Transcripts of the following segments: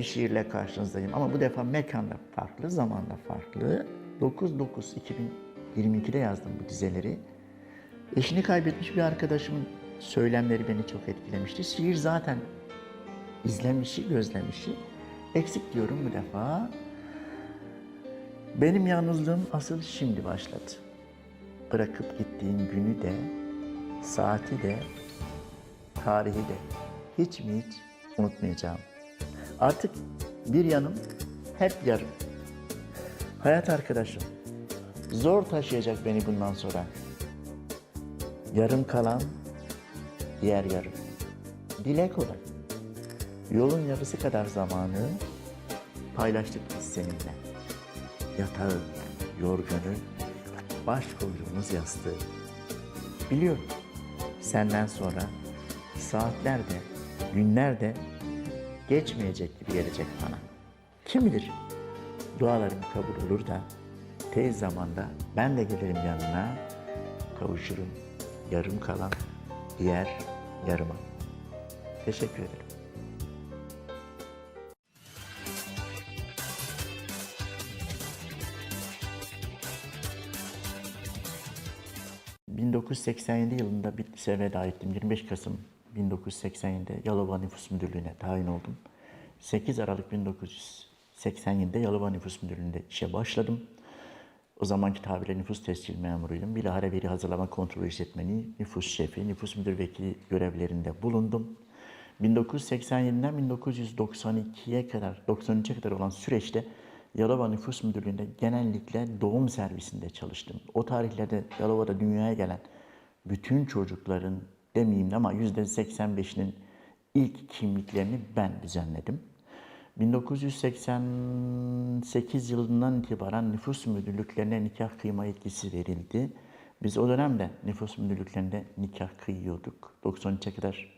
bir şiirle karşınızdayım ama bu defa mekanda farklı, zamanda farklı. 9-9-2022'de yazdım bu dizeleri. Eşini kaybetmiş bir arkadaşımın söylemleri beni çok etkilemişti. Şiir zaten izlemişi, gözlemişi. Eksik diyorum bu defa. Benim yalnızlığım asıl şimdi başladı. Bırakıp gittiğin günü de, saati de, tarihi de hiç mi hiç unutmayacağım. Artık bir yanım hep yarım. Hayat arkadaşım zor taşıyacak beni bundan sonra. Yarım kalan diğer yarım. Dile kolay. Yolun yarısı kadar zamanı paylaştık biz seninle. Yatağı, yorganı, baş koyduğumuz yastığı. Biliyorum senden sonra saatler de, günler de geçmeyecek gelecek bana. Kim bilir dualarım kabul olur da tez zamanda ben de gelirim yanına kavuşurum yarım kalan diğer yarıma. Teşekkür ederim. ...1987 yılında Bitlis'e veda ettim. 25 Kasım 1987'de Yalova Nüfus Müdürlüğü'ne tayin oldum. 8 Aralık 1987'de Yalova Nüfus Müdürlüğü'nde işe başladım. O zamanki tabirle nüfus tescil memuruydum. Bilahare veri hazırlama kontrol işletmeni, nüfus şefi, nüfus müdür vekili görevlerinde bulundum. 1987'den 1992'ye kadar, 93'e kadar olan süreçte Yalova Nüfus Müdürlüğü'nde genellikle doğum servisinde çalıştım. O tarihlerde Yalova'da dünyaya gelen bütün çocukların demeyeyim ama %85'inin ilk kimliklerini ben düzenledim. 1988 yılından itibaren nüfus müdürlüklerine nikah kıyma yetkisi verildi. Biz o dönemde nüfus müdürlüklerinde nikah kıyıyorduk. 93'e kadar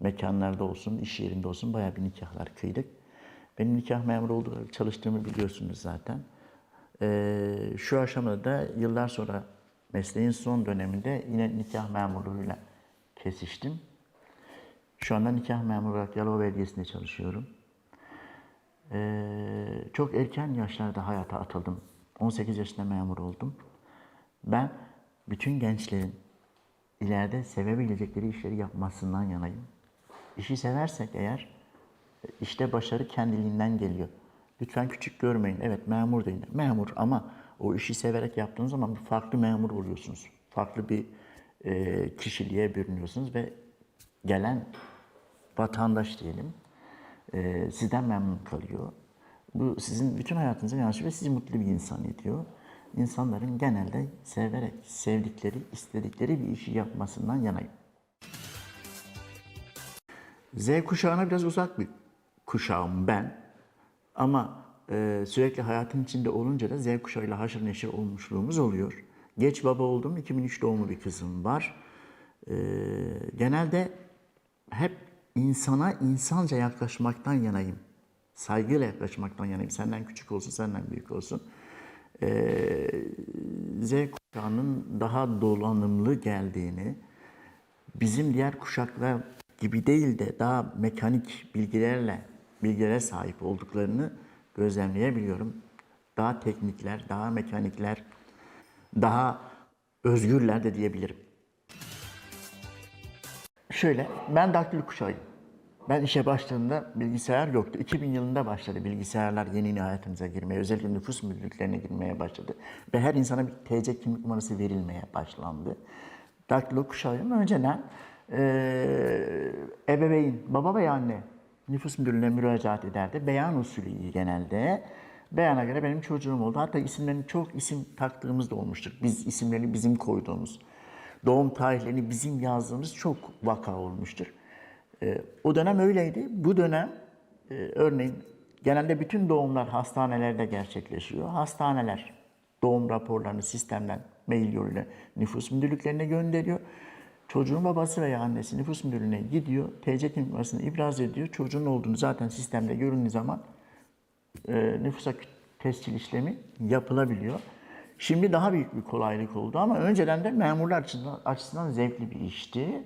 mekanlarda olsun, iş yerinde olsun bayağı bir nikahlar kıydık. Benim nikah memuru olduğu çalıştığımı biliyorsunuz zaten. Ee, şu aşamada da yıllar sonra mesleğin son döneminde yine nikah memurluğuyla kesiştim. Şu anda nikah memuru olarak Yalova Belediyesi'nde çalışıyorum. Ee, çok erken yaşlarda hayata atıldım. 18 yaşında memur oldum. Ben bütün gençlerin ileride sevebilecekleri işleri yapmasından yanayım. İşi seversek eğer işte başarı kendiliğinden geliyor. Lütfen küçük görmeyin. Evet memur deyin. Memur ama o işi severek yaptığınız zaman farklı memur oluyorsunuz. Farklı bir e, kişiliğe bürünüyorsunuz ve gelen vatandaş diyelim e, sizden memnun kalıyor. Bu sizin bütün hayatınıza yansıyor ve sizi mutlu bir insan ediyor. İnsanların genelde severek, sevdikleri, istedikleri bir işi yapmasından yanayım. Z kuşağına biraz uzak bir kuşağım ben. Ama e, sürekli hayatın içinde olunca da Z kuşağıyla haşır neşir olmuşluğumuz oluyor. Geç baba oldum. 2003 doğumlu bir kızım var. E, genelde hep insana insanca yaklaşmaktan yanayım. Saygıyla yaklaşmaktan yanayım. Senden küçük olsun, senden büyük olsun. E, Z kuşağının daha dolanımlı geldiğini, bizim diğer kuşaklar gibi değil de daha mekanik bilgilerle bilgilere sahip olduklarını gözlemleyebiliyorum. Daha teknikler, daha mekanikler, daha özgürler de diyebilirim. Şöyle, ben daktilo kuşağıyım. Ben işe başladığımda bilgisayar yoktu. 2000 yılında başladı bilgisayarlar yeni hayatımıza girmeye, özellikle nüfus müdürlüklerine girmeye başladı. Ve her insana bir TC kimlik numarası verilmeye başlandı. Daktilo kuşağıyım. Önceden ee, ebeveyn, baba veya anne nüfus müdürlüğüne müracaat ederdi. Beyan usulü genelde. Beyana göre benim çocuğum oldu. Hatta isimlerini çok isim taktığımız da olmuştur. Biz isimlerini bizim koyduğumuz, doğum tarihlerini bizim yazdığımız çok vaka olmuştur. Ee, o dönem öyleydi. Bu dönem e, örneğin genelde bütün doğumlar hastanelerde gerçekleşiyor. Hastaneler doğum raporlarını sistemden mail yoluyla nüfus müdürlüklerine gönderiyor. Çocuğun babası veya annesi nüfus müdürlüğüne gidiyor, TC numarasını ibraz ediyor. Çocuğun olduğunu zaten sistemde göründüğü zaman e, nüfusa tescil işlemi yapılabiliyor. Şimdi daha büyük bir kolaylık oldu ama önceden de memurlar açısından, açısından zevkli bir işti.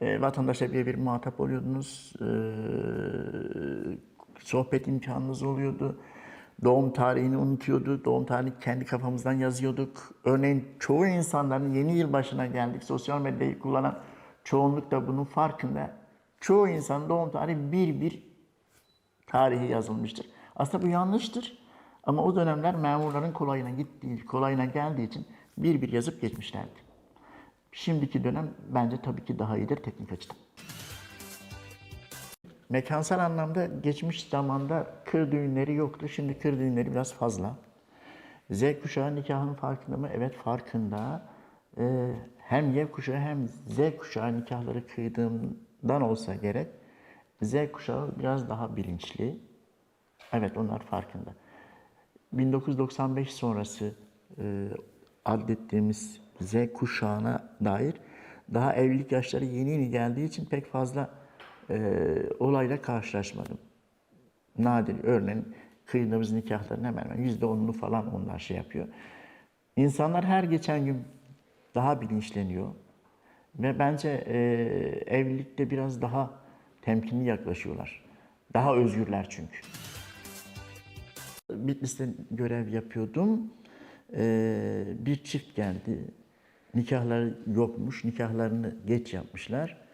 E, vatandaşla birebir muhatap oluyordunuz. E, sohbet imkanımız oluyordu. Doğum tarihini unutuyordu. Doğum tarihini kendi kafamızdan yazıyorduk. Örneğin çoğu insanların yeni yıl başına geldik. Sosyal medyayı kullanan çoğunluk da bunun farkında. Çoğu insanın doğum tarihi bir bir tarihi yazılmıştır. Aslında bu yanlıştır. Ama o dönemler memurların kolayına gittiği, kolayına geldiği için bir bir yazıp geçmişlerdi. Şimdiki dönem bence tabii ki daha iyidir teknik açıdan. Mekansal anlamda geçmiş zamanda kır düğünleri yoktu. Şimdi kır düğünleri biraz fazla. Z kuşağı nikahın farkında mı? Evet farkında. Ee, hem Y kuşağı hem Z kuşağı nikahları kıydığımdan olsa gerek. Z kuşağı biraz daha bilinçli. Evet onlar farkında. 1995 sonrası e, adettiğimiz Z kuşağına dair daha evlilik yaşları yeni yeni geldiği için pek fazla e, olayla karşılaşmadım. Nadir. Örneğin kıydığımız nikahların hemen hemen yüzde onunu falan onlar şey yapıyor. İnsanlar her geçen gün daha bilinçleniyor. Ve bence e, evlilikte biraz daha temkinli yaklaşıyorlar. Daha özgürler çünkü. Bitlis'te görev yapıyordum. Ee, bir çift geldi. Nikahları yokmuş. Nikahlarını geç yapmışlar.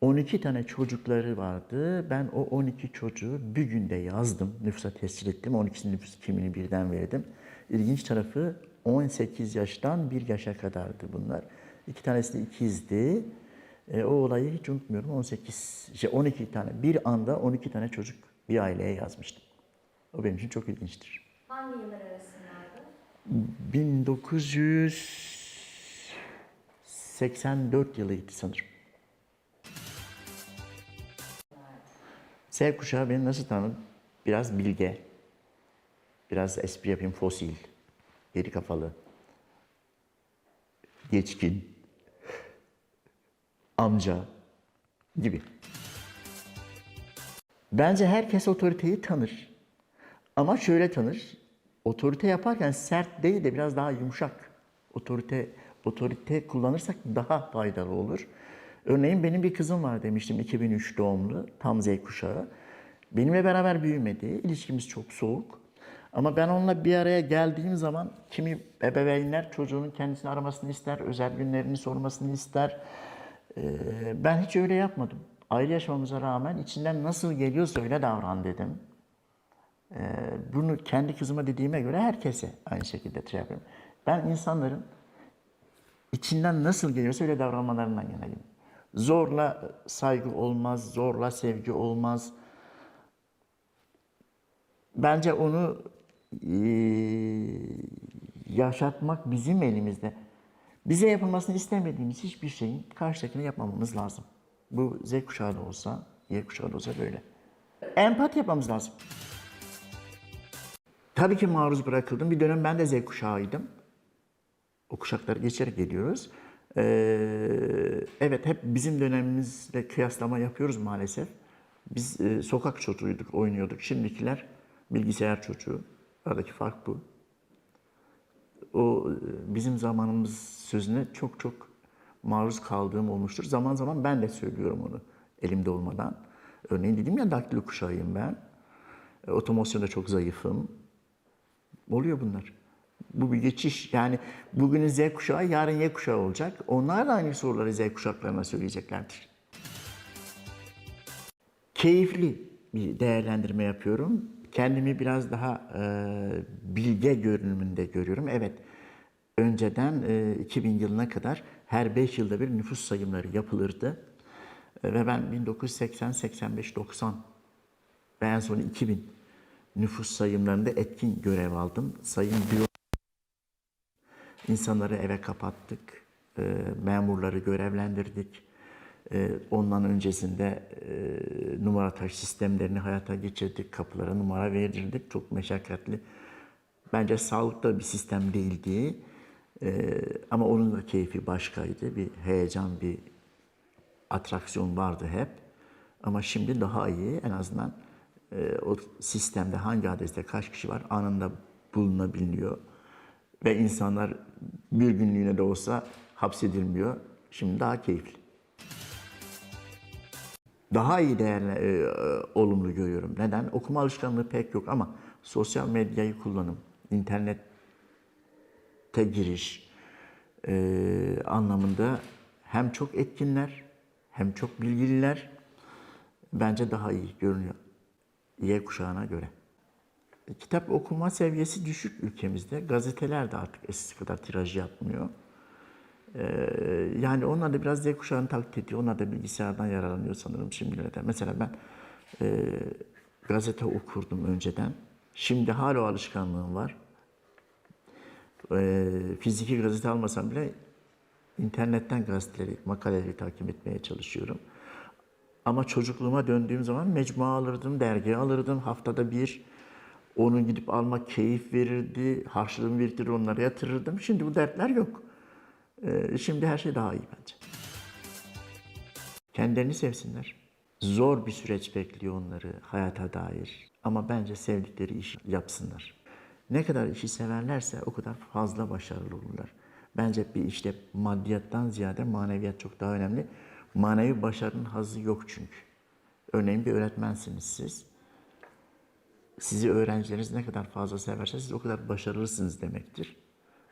12 tane çocukları vardı. Ben o 12 çocuğu bir günde yazdım. Nüfusa tescil ettim. 12'sinin nüfus kimliğini birden verdim. İlginç tarafı 18 yaştan 1 yaşa kadardı bunlar. İki tanesi de ikizdi. E, o olayı hiç unutmuyorum. 18, şey 12 tane, bir anda 12 tane çocuk bir aileye yazmıştım. O benim için çok ilginçtir. Hangi yıllar arasındaydı? 1984 yılıydı sanırım. Z kuşağı beni nasıl tanıdı? Biraz bilge, biraz espri yapayım, fosil, geri kafalı, geçkin, amca gibi. Bence herkes otoriteyi tanır. Ama şöyle tanır. Otorite yaparken sert değil de biraz daha yumuşak. Otorite otorite kullanırsak daha faydalı olur. Örneğin benim bir kızım var demiştim 2003 doğumlu, tam Z kuşağı. Benimle beraber büyümedi. İlişkimiz çok soğuk. Ama ben onunla bir araya geldiğim zaman kimi ebeveynler çocuğunun kendisini aramasını ister, özel günlerini sormasını ister. Ee, ben hiç öyle yapmadım. Aile yaşamamıza rağmen içinden nasıl geliyorsa öyle davran dedim. Ee, bunu kendi kızıma dediğime göre herkese aynı şekilde şey yapıyorum. Ben insanların içinden nasıl geliyorsa öyle davranmalarından yanayım. Zorla saygı olmaz, zorla sevgi olmaz. Bence onu eee, yaşatmak bizim elimizde. Bize yapılmasını istemediğimiz hiçbir şeyin karşıdakine yapmamamız lazım. Bu Z kuşağı da olsa, Y kuşağı da olsa böyle. Empati yapmamız lazım. Tabii ki maruz bırakıldım. Bir dönem ben de Z kuşağıydım. O kuşakları geçerek geliyoruz. Ee, evet hep bizim dönemimizle kıyaslama yapıyoruz maalesef. Biz e, sokak çocuğuyduk, oynuyorduk. Şimdikiler bilgisayar çocuğu. Aradaki fark bu. O e, bizim zamanımız sözüne çok çok maruz kaldığım olmuştur. Zaman zaman ben de söylüyorum onu elimde olmadan. Örneğin dedim ya daktilo kuşağıyım ben. E, Otomasyonda çok zayıfım. Oluyor bunlar. Bu bir geçiş. Yani bugünün Z kuşağı yarın Y kuşağı olacak. Onlar da aynı soruları Z kuşaklarına söyleyeceklerdir. Keyifli bir değerlendirme yapıyorum. Kendimi biraz daha e, bilge görünümünde görüyorum. Evet, önceden e, 2000 yılına kadar her 5 yılda bir nüfus sayımları yapılırdı. E, ve ben 1980, 85, 90 ve en son 2000 nüfus sayımlarında etkin görev aldım. Sayım büro İnsanları eve kapattık, e, memurları görevlendirdik. E, ondan öncesinde e, numara taş sistemlerini hayata geçirdik, kapılara numara verirdik. Çok meşakkatli. Bence sağlıklı bir sistem değildi. Ama onun da keyfi başkaydı. Bir heyecan, bir atraksiyon vardı hep. Ama şimdi daha iyi. En azından e, o sistemde hangi adreste kaç kişi var anında bulunabiliyor. Ve insanlar bir günlüğüne de olsa hapsedilmiyor. Şimdi daha keyifli. daha iyi değerli, e, olumlu görüyorum. Neden? Okuma alışkanlığı pek yok ama sosyal medyayı kullanım, internette giriş e, anlamında hem çok etkinler hem çok bilgililer. Bence daha iyi görünüyor. Y kuşağına göre. E, Kitap okuma seviyesi düşük ülkemizde. Gazeteler de artık eskisi kadar tiraj yapmıyor. Ee, yani onlar da biraz Z kuşağını taklit ediyor. Onlar da bilgisayardan yararlanıyor sanırım şimdilerde. Mesela ben e, gazete okurdum önceden. Şimdi hala alışkanlığım var. E, fiziki gazete almasam bile internetten gazeteleri, makaleleri takip etmeye çalışıyorum. Ama çocukluğuma döndüğüm zaman mecmua alırdım, dergi alırdım. Haftada bir onu gidip almak keyif verirdi. Harçlığımı biriktirir onlara yatırırdım. Şimdi bu dertler yok. Ee, şimdi her şey daha iyi bence. Kendilerini sevsinler. Zor bir süreç bekliyor onları hayata dair. Ama bence sevdikleri işi yapsınlar. Ne kadar işi severlerse o kadar fazla başarılı olurlar. Bence bir işte maddiyattan ziyade maneviyat çok daha önemli. Manevi başarının hazzı yok çünkü. Örneğin bir öğretmensiniz siz. Sizi öğrencileriniz ne kadar fazla severse siz o kadar başarılısınız demektir.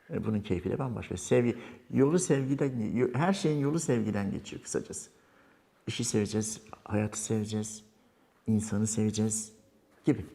E, Bunun keyfi de bambaşka. Sevgi, yolu sevgiden, her şeyin yolu sevgiden geçiyor kısacası. İşi seveceğiz, hayatı seveceğiz, insanı seveceğiz gibi.